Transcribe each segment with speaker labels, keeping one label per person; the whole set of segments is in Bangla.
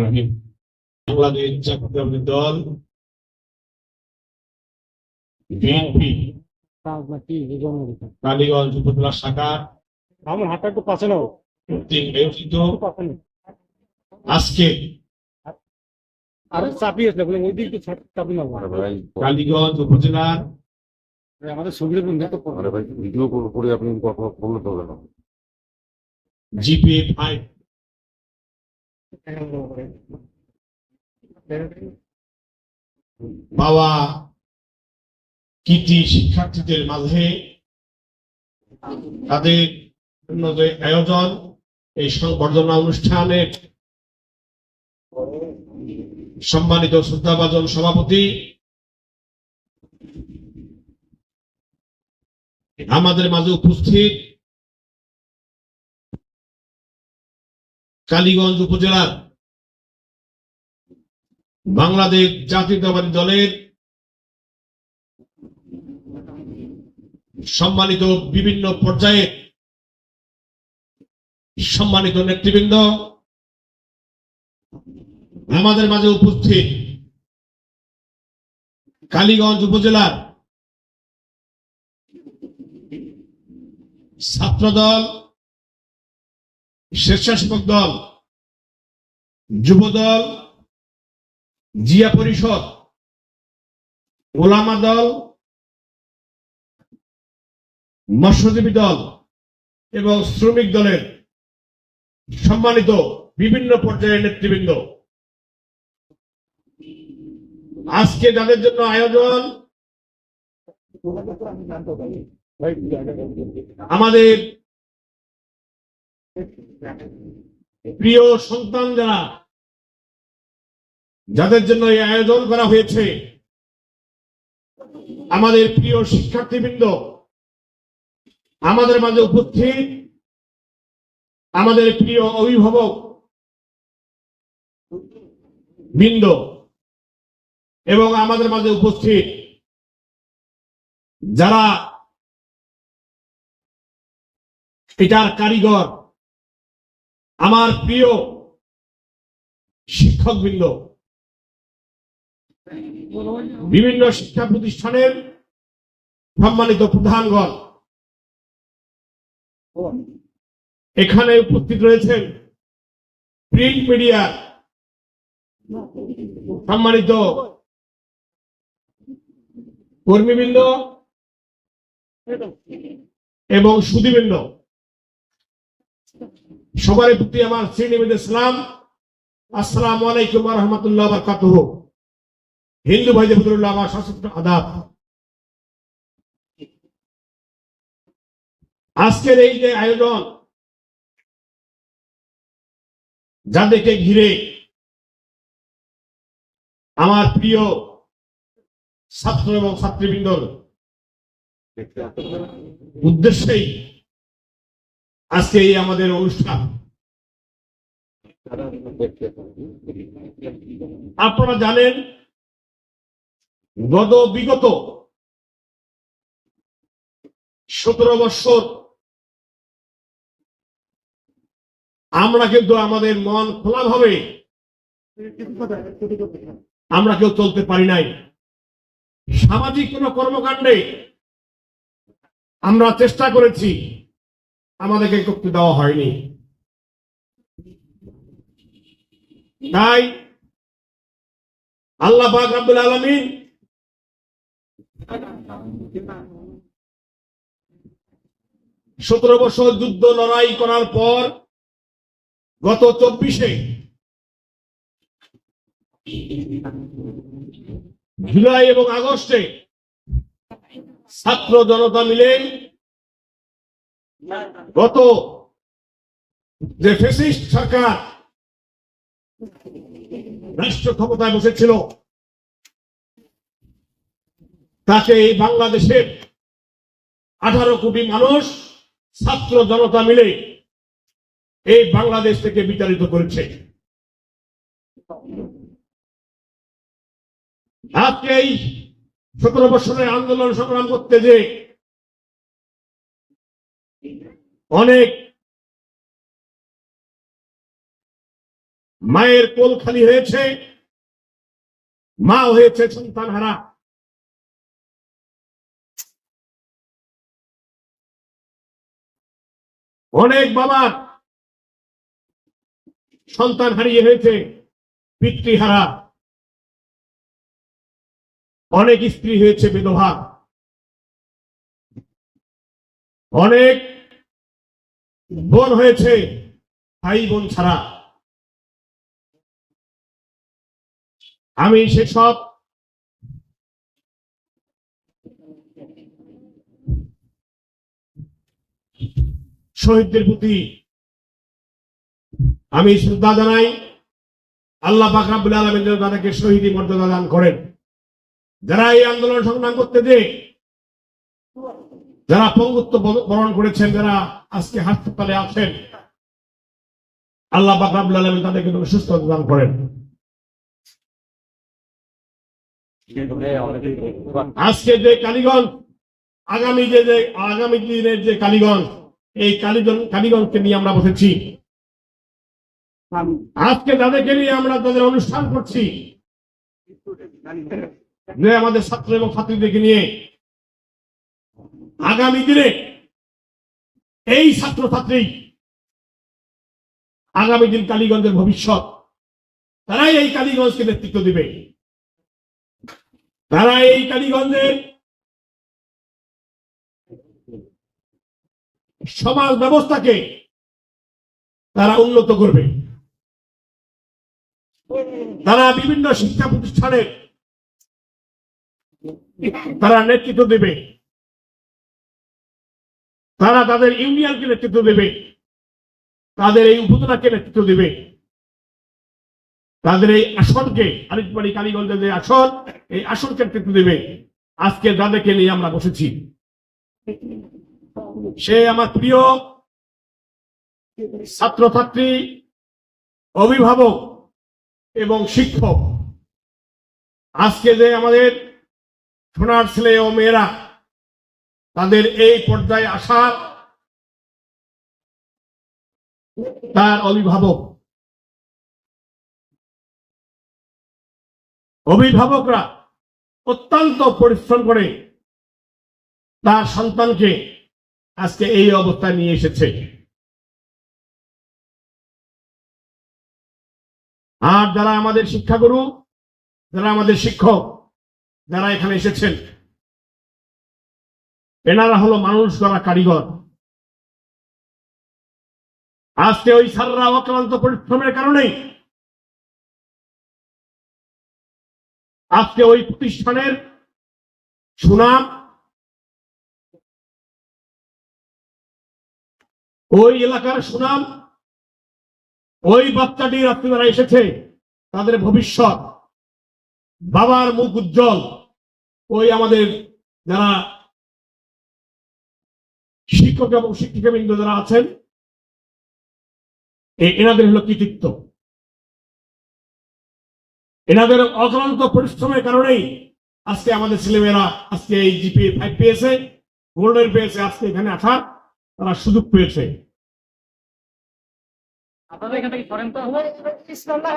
Speaker 1: রহিম বাংলাদেশ জাতীয় দল বিএনপি কালীগঞ্জ উপজেলা শাখার
Speaker 2: আমার হাতটা একটু পাশে নাও।
Speaker 1: আয়োজিত। আজকে উপজেলার
Speaker 2: আমাদের ছবির বন্ধু তো
Speaker 3: আরে ভাই ভিডিও করে আপনি কথা হবে
Speaker 1: ফাইভ পাওয়া কৃতি শিক্ষার্থীদের মাঝে তাদের জন্য যে আয়োজন, এই সংবর্ধনা অনুষ্ঠানের সম্মানিত শ্রদ্ধাভাজন সভাপতি, আমাদের মাঝে উপস্থিত কালীগঞ্জ উপজেলার বাংলাদেশ জাতীয়তাবাদী দলের সম্মানিত বিভিন্ন পর্যায়ে সম্মানিত নেতৃবৃন্দ, আমাদের মাঝে উপস্থিত কালীগঞ্জ উপজেলার ছাত্রদল স্বেচ্ছাসেবক দল যুবদল জিয়া পরিষদ, ওলামা দল, মৎস্যজীবী দল এবং শ্রমিক দলের সম্মানিত বিভিন্ন পর্যায়ের নেতৃবৃন্দ। আজকে যাদের জন্য আয়োজন, আমাদের প্রিয় সন্তান যারা, যাদের জন্য এই আয়োজন করা হয়েছে, আমাদের প্রিয় শিক্ষার্থীবৃন্দ, আমাদের মাঝে উপস্থিত আমাদের প্রিয় অভিভাবক বৃন্দ এবং আমাদের মাঝে উপস্থিত যারা এটার কারিগর আমার প্রিয় শিক্ষকবৃন্দ, বিভিন্ন শিক্ষা প্রতিষ্ঠানের সম্মানিত প্রধানগণ, এখানে উপস্থিত রয়েছেন প্রিন্ট মিডিয়া সম্মানিত কর্মীবৃন্দ এবং সুদীবৃন্দ সবার প্রতি আমার শ্রীনিবেদ ইসলাম আসসালামু আলাইকুম রহমতুল্লাহ বারকাতুহ। হিন্দু ভাই জবদুল্লাহ আমার সশস্ত্র আদাব। আজকের এই যে আয়োজন, যাদেরকে ঘিরে আমার প্রিয় ছাত্র এবং ছাত্রীবৃন্দর উদ্দেশ্যেই আজকে এই আমাদের অনুষ্ঠান। আপনারা জানেন, গত বিগত সতেরো বৎসর আমরা কিন্তু আমাদের মন খোলাভাবে আমরা কেউ চলতে পারি নাই। সামাজিক কোন কর্মকাণ্ডে আমরা চেষ্টা করেছি। আমাদেরকে করতে দেওয়া হয়নি। তাই আল্লাহ রাব্বুল আলামিন সতেরো বছর যুদ্ধ, লড়াই করার পর গত চব্বিশে জুলাই এবং আগস্টে ছাত্র জনতা মিলে গত যে ফেসিস্ট সরকার রাষ্ট্র ক্ষমতায় বসেছিল, তাকে এই বাংলাদেশের আঠারো কোটি মানুষ, ছাত্র জনতা মিলে এই বাংলাদেশ থেকে বিতাড়িত করেছে। আজকে এই সতেরো বছরের আন্দোলন সংগ্রাম করতে যে অনেক মায়ের কোল খালি হয়েছে, মা হয়েছে সন্তান হারা অনেক বাবার সন্তান হারিয়ে হয়েছে, পিতৃহারা। অনেক স্ত্রী হয়েছে, বিধবা। অনেক বোন হয়েছে, ভাই বোন ছাড়া। আমি সেসব শহীদদের প্রতি আমি শ্রদ্ধা জানাই। আল্লাহ পাক রাব্বুল আলামিন যেন তাদেরকে শহীদি মর্যাদা দান করেন। যারা এই আন্দোলন সংগ্রাম করতে যে যারা পঙ্গুত্ব বরণ করেছেন, যারা আজকে হাসপাতালে আছেন, আল্লাহ পাক রাব্বুল তাদেরকে যেন সুস্থতা দান করেন। আজকে যে কালীগঞ্জ, আগামী যে, আগামী দিনের যে কালীগঞ্জ, এই কালীগঞ্জ, কালীগঞ্জকে নিয়ে আমরা বসেছি। আজকে তাদেরকে নিয়ে আমরা তাদের অনুষ্ঠান করছি। যে আমাদের ছাত্র এবং ছাত্রীদেরকে নিয়ে আগামী দিনে এই ছাত্র ছাত্রী আগামী দিন কালীগঞ্জের ভবিষ্যৎ, তারাই এই কালীগঞ্জকে নেতৃত্ব দিবে। তারা এই কালীগঞ্জের সমাজ ব্যবস্থাকে তারা উন্নত করবে। তারা বিভিন্ন শিক্ষা প্রতিষ্ঠানে তারা নেতৃত্ব দেবে। তারা তাদের ইউনিয়নকে নেতৃত্ব দেবে। তাদের এই উপজেলাকে নেতৃত্ব দেবে। তাদের এই আসনকে আরিফবাড়ি কালীগঞ্জের যে আসন, এই আসনকে নেতৃত্ব দেবে। আজকে যাদেরকে নিয়ে আমরা বসেছি, সে আমার প্রিয় ছাত্রছাত্রী, অভিভাবক এবং শিক্ষক। আজকে যে আমাদের সোনার ছেলে ও মেয়েরা তাদের এই পর্যায়ে আসা তার অভিভাবক। অভিভাবকরা অত্যন্ত পরিশ্রম করে তার সন্তানকে আজকে এই অবস্থায় নিয়ে এসেছে। আর যারা আমাদের শিক্ষাগুরু, যারা আমাদের শিক্ষক, যারা এখানে এসেছেন এনারা হলো মানুষ গড়া কারিগর। আজকে ওই সাররা অক্লান্ত পরিশ্রমের কারণেই আজকে ওই প্রতিষ্ঠানের সুনাম, ওই এলাকার সুনাম, ওই বাচ্চাটি রাত্রি যারা এসেছে, তাদের ভবিষ্যৎ। বাবার মুখ উজ্জ্বল। ওই আমাদের যারা শিক্ষক এবং শিক্ষিকাবৃন্দ যারা আছেন এনাদের হলো কৃতিত্ব। এনাদের অক্লান্ত পরিশ্রমের কারণেই আজকে আমাদের ছেলেমেয়েরা আজকে এই জিপি ফাইভ পেয়েছে গোল্ডেন পেয়েছে আজকে এখানে আসার তারা সুযোগ পেয়েছে।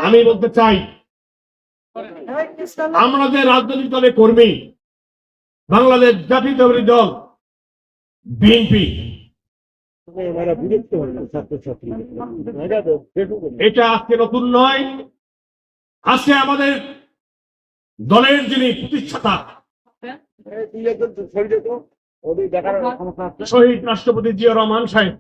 Speaker 1: আমি বলতে চাই আমরা যে রাজনৈতিক দলের কর্মী বাংলাদেশ জাতীয়তাবাদী দল বিএনপি এটা আজকে নতুন নয়। আজকে আমাদের দলের যিনি প্রতিষ্ঠাতা শহীদ রাষ্ট্রপতি জিয়া রহমান সাহেব।